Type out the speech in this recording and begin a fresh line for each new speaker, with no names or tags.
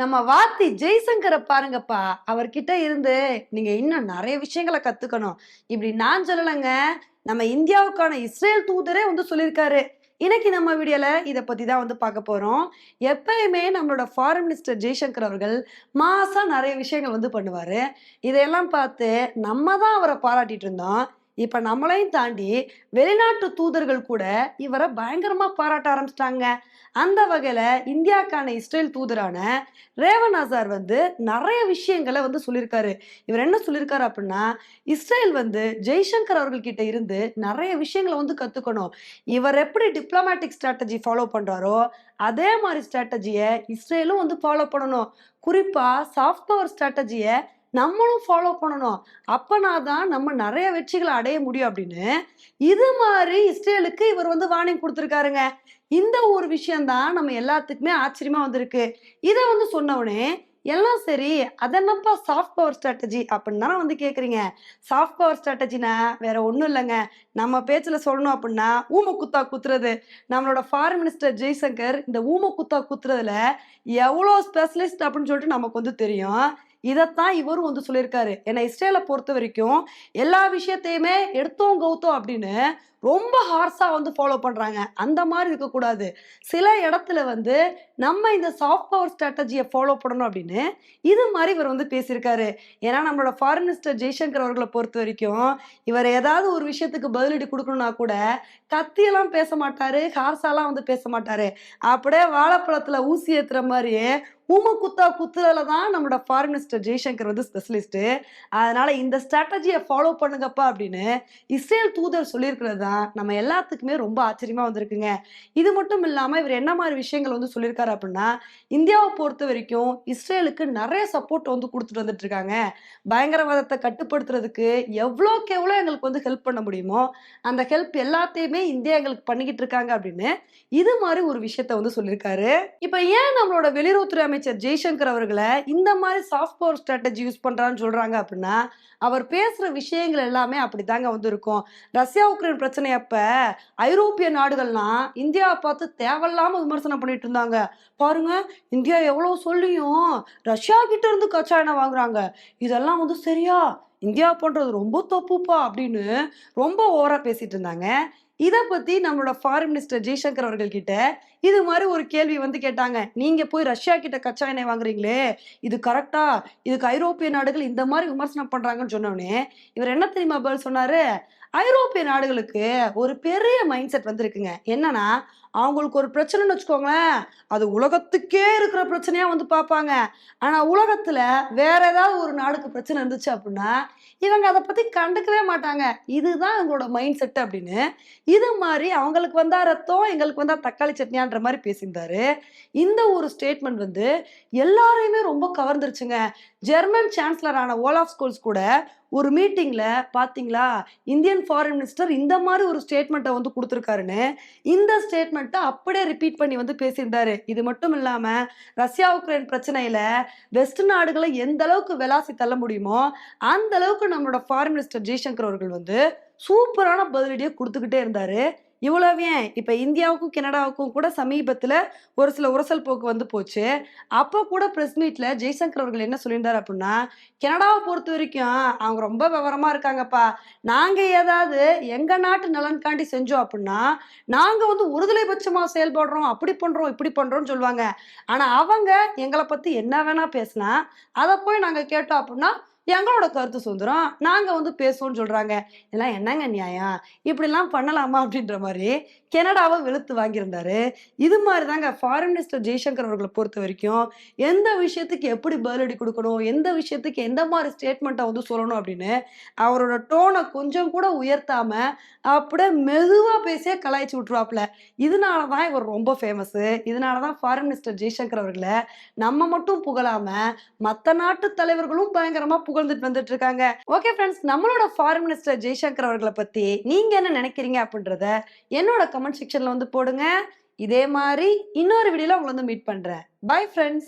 நம்ம வாத்தி ஜெய்சங்கரை பாருங்கப்பா. அவர்கிட்ட இருந்து நீங்க இன்னும் நிறைய விஷயங்களை கத்துக்கணும். இப்படி நான் சொல்லலைங்க நம்ம இந்தியாவுக்கான இஸ்ரேல் தூதரே வந்து சொல்லியிருக்காரு. இன்னைக்கு நம்ம வீடியோல இதை பத்தி தான் வந்து பார்க்க போறோம். எப்பயுமே நம்மளோட ஃபாரின் மினிஸ்டர் ஜெய்சங்கர் அவர்கள் மாசம் நிறைய விஷயங்கள் வந்து பண்ணுவாரு. இதையெல்லாம் பார்த்து நம்ம தான் அவரை பாராட்டிட்டு இருந்தோம். இப்ப நம்மளையும் தாண்டி வெளிநாட்டு தூதர்கள் கூட இவரை பயங்கரமா பாராட்ட ஆரம்பிச்சிட்டாங்க. அந்த வகையில இந்தியாக்கான இஸ்ரேல் தூதரான ரேவன் ஆசார் வந்து நிறைய விஷயங்களை வந்து சொல்லியிருக்காரு. இவர் என்ன சொல்லியிருக்காரு அப்படின்னா இஸ்ரேல் வந்து ஜெய்சங்கர் அவர்கள் கிட்ட இருந்து நிறைய விஷயங்களை வந்து கத்துக்கணும். இவர் எப்படி டிப்ளமேட்டிக் ஸ்ட்ராட்டஜி ஃபாலோ பண்றாரோ அதே மாதிரி ஸ்ட்ராட்டஜியை இஸ்ரேலும் வந்து ஃபாலோ பண்ணணும். குறிப்பா சாஃப்ட் பவர் ஸ்ட்ராட்டஜியை நம்மளும் ஃபாலோ பண்ணணும். அப்பனா தான் நம்ம நிறைய வெற்றிகளை அடைய முடியும் அப்படின்னு. இது மாதிரி இஸ்ரேலுக்கு இவர் வந்து வார்னிங் கொடுத்துருக்காருங்க. இந்த ஒரு விஷயம்தான் நம்ம எல்லாத்துக்குமே ஆச்சரியமா வந்திருக்கு. இதை வந்து சொன்னவனே எல்லாம் சரி அதென்னப்பா சாஃப்ட் பவர் ஸ்ட்ராட்டஜி அப்படின்னு தானே வந்து கேட்குறீங்க சாஃப்ட் பவர் ஸ்ட்ராட்டஜினா வேற ஒன்றும் இல்லைங்க. நம்ம பேச்சில் சொல்லணும் அப்படின்னா ஊம குத்தா குத்துறது. நம்மளோட ஃபாரின் மினிஸ்டர் ஜெய்சங்கர் இந்த ஊம குத்தா குத்துறதுல எவ்வளோ ஸ்பெஷலிஸ்ட் அப்படின்னு சொல்லிட்டு நமக்கு வந்து தெரியும். இதைத்தான் இவரும் வந்து சொல்லியிருக்காரு. ஏன்னா இஸ்ரேலை பொறுத்த வரைக்கும் எல்லா விஷயத்தையுமே எடுத்தோம் கௌத்தோம் அப்படின்னு ரொம்ப ஹார்ஸாக வந்து ஃபாலோ பண்ணுறாங்க அந்த மாதிரி இருக்கக்கூடாது. சில இடத்துல வந்து நம்ம இந்த சாஃப்ட் பவர் ஸ்ட்ராட்டஜியை ஃபாலோ பண்ணணும் அப்படின்னு இது மாதிரி இவர் வந்து பேசியிருக்காரு. ஏன்னா நம்மளோட ஃபாரின் மினிஸ்டர் ஜெய்சங்கர் அவர்களை பொறுத்த வரைக்கும் இவர் ஏதாவது ஒரு விஷயத்துக்கு பதிலடி கொடுக்கணும்னா கூட கத்தியெல்லாம் பேச மாட்டார் ஹார்ஸாலாம் வந்து பேச மாட்டார். அப்படியே வாழைப்பழத்தில் ஊசி ஏற்றுற மாதிரியே ஊம குத்தா குத்துறதுல தான் நம்மளோட ஃபாரின் மினிஸ்டர் ஜெய்சங்கர் வந்து ஸ்பெஷலிஸ்ட்டு அதனால இந்த ஸ்ட்ராட்டஜியை ஃபாலோ பண்ணுங்கப்பா அப்படின்னு இஸ்ரேல் தூதர் சொல்லியிருக்கிறது தான் நம்ம எல்லாத்துக்குமே ரொம்ப ஆச்சரியமாக வந்திருக்குங்க. இது மட்டும் இல்லாமல் இவர் என்ன மாதிரி விஷயங்கள் வந்து சொல்லியிருக்காரு அப்படின்னா இந்தியாவை பொறுத்த வரைக்கும் இஸ்ரேலுக்கு நிறைய சப்போர்ட் வந்து கொடுத்துட்டு வந்துட்டு இருக்காங்க. பயங்கரவாதத்தை கட்டுப்படுத்துறதுக்கு எவ்வளோக்கு எவ்வளோ எங்களுக்கு வந்து ஹெல்ப் பண்ண முடியுமோ அந்த ஹெல்ப் எல்லாத்தையுமே இந்தியா எங்களுக்கு பண்ணிக்கிட்டு இருக்காங்க அப்படின்னு இது மாதிரி ஒரு விஷயத்த வந்து சொல்லியிருக்காரு. இப்போ ஏன் நம்மளோட வெளியுறவுத்துறை அமைச்சர் ஜெய்சங்கர் அவர்களை இந்த மாதிரி சாஃப்ட் பவர் ஸ்ட்ராட்டஜி யூஸ் பண்ணுறான்னு சொல்கிறாங்க அப்படின்னா அவர் பேசுகிற விஷயங்கள் எல்லாமே அப்படித்தாங்க வந்து இருக்கும் ரஷ்யா உக்ரைன் பிரச்சனை அப்போ ஐரோப்பிய நாடுகள்லாம் இந்தியாவை பார்த்து தேவையில்லாமல் விமர்சனம் பண்ணிட்டு இருந்தாங்க. பாருங்க இந்தியா எவ்வளோ சொல்லியும் ரஷ்யா கிட்ட இருந்து கச்சா எண்ணெய் வாங்குறாங்க. இதெல்லாம் வந்து சரியா? இந்தியா பண்ணுறது ரொம்ப தப்புப்பா? அப்படின்னு ரொம்ப ஓவராக பேசிட்டு இருந்தாங்க. இதை பற்றி நம்மளோட ஃபாரின் மினிஸ்டர் ஜெய்சங்கர் அவர்கள் கிட்ட இது மாதிரி ஒரு கேள்வி வந்து கேட்டாங்க. நீங்க போய் ரஷ்யா கிட்ட கச்சா எண்ணெய் வாங்குறீங்களே? இது கரெக்டா இதுக்கு ஐரோப்பிய நாடுகள் இந்த மாதிரி விமர்சனம் பண்றாங்கன்னு சொன்னோடனே இவர் என்ன தெரியுமா பதில் சொன்னாரு? ஐரோப்பிய நாடுகளுக்கு ஒரு பெரிய மைண்ட் செட் வந்திருக்குங்க. என்னன்னா அவங்களுக்கு ஒரு பிரச்சனைன்னு வச்சுக்கோங்களேன் அது உலகத்துக்கே இருக்கிற பிரச்சனையா வந்து பார்ப்பாங்க. ஆனா உலகத்துல வேற ஏதாவது ஒரு நாடுக்கு பிரச்சனை இருந்துச்சு அப்படின்னா இவங்க அதை பத்தி கண்டுக்கவே மாட்டாங்க. இதுதான் எங்களோட மைண்ட் செட் அப்படின்னு. இது மாதிரி அவங்களுக்கு வந்தா ரத்தம் எங்களுக்கு வந்தா தக்காளி சட்னியான்ற மாதிரி பேசியிருந்தாரு. இந்த ஒரு ஸ்டேட்மெண்ட் வந்து எல்லாரையுமே ரொம்ப கவர்ந்துருச்சுங்க. ஜெர்மன் சான்சலரான ஓலாஃப் ஸ்கூல்ஸ் கூட ஒரு மீட்டிங்கில் பார்த்தீங்களா இந்தியன் ஃபாரின் மினிஸ்டர் இந்த மாதிரி ஒரு ஸ்டேட்மெண்ட்டை வந்து கொடுத்துருக்காருன்னு இந்த ஸ்டேட்மெண்ட்டை அப்படியே ரிப்பீட் பண்ணி வந்து பேசியிருந்தாரு. இது மட்டும் இல்லாமல் ரஷ்யா உக்ரைன் பிரச்சனையில் வெஸ்ட் நாடுகளை எந்த அளவுக்கு விளாசி தள்ள முடியுமோ அந்த அளவுக்கு நம்மளோட ஃபாரின் மினிஸ்டர் ஜெய்சங்கர் அவர்கள் வந்து சூப்பரான பதிலடியை கொடுத்துக்கிட்டே இருந்தாரு. இவ்வளவு ஏன் இந்தியாவுக்கும் கனடாவுக்கும் கூட சமீபத்தில் ஒரு சில உரசல் போக்கு வந்து போச்சு. அப்போ கூட ப்ரெஸ் மீட்டில் ஜெய்சங்கர் அவர்கள் என்ன சொல்லியிருந்தார் அப்படின்னா கனடாவை பொறுத்த வரைக்கும் அவங்க ரொம்ப விவரமாக இருக்காங்கப்பா. நாங்கள் ஏதாவது எங்கள் நாட்டு நலன்காண்டி செஞ்சோம் அப்படின்னா நாங்கள் வந்து ஒருதலைபட்சமாக செயல்படுறோம் அப்படி பண்ணுறோம் இப்படி பண்ணுறோம்னு சொல்லுவாங்க. ஆனால் அவங்க எங்களை பற்றி என்ன வேணால் பேசினா அதை போய் நாங்கள் கேட்டோம் அப்படின்னா எங்களோட கருத்து சுதந்திரம். நாங்கள் வந்து பேசுவோம்னு சொல்கிறாங்க இதெல்லாம் என்னங்க நியாயம்? இப்படிலாம் பண்ணலாமா அப்படின்ற மாதிரி கனடாவை வெளுத்து வாங்கியிருந்தாரு. இது மாதிரி தாங்க ஃபாரின் மினிஸ்டர் ஜெய்சங்கர் அவர்களை பொறுத்த வரைக்கும் எந்த விஷயத்துக்கு எப்படி பதிலடி கொடுக்கணும்? எந்த விஷயத்துக்கு எந்த மாதிரி ஸ்டேட்மெண்ட்டை வந்து சொல்லணும் அப்படின்னு அவரோட டோனை கொஞ்சம் கூட உயர்த்தாம அப்படியே மெதுவாக பேசியே கலாய்ச்சி விட்டுருவாப்ல இதனால தான் இவர் ரொம்ப ஃபேமஸ்ஸு இதனால தான் ஃபாரின் மினிஸ்டர் ஜெய்சங்கர் அவர்களை நம்ம மட்டும் புகழாம மற்ற நாட்டு தலைவர்களும் பயங்கரமாக புகழ்ந்துட்டு வந்துட்டு இருக்காங்க ஓகே ஃப்ரெண்ட்ஸ் நம்மளோட ஃபாரின் மினிஸ்டர் ஜெய்சங்கர் அவர்களை பத்தி நீங்க என்ன நினைக்கிறீங்க அப்படின்றத என்னோட கமெண்ட் செக்ஷன்ல வந்து போடுங்க. இதே மாதிரி இன்னொரு வீடியோல உங்களை வந்து மீட் பண்றேன். Bye friends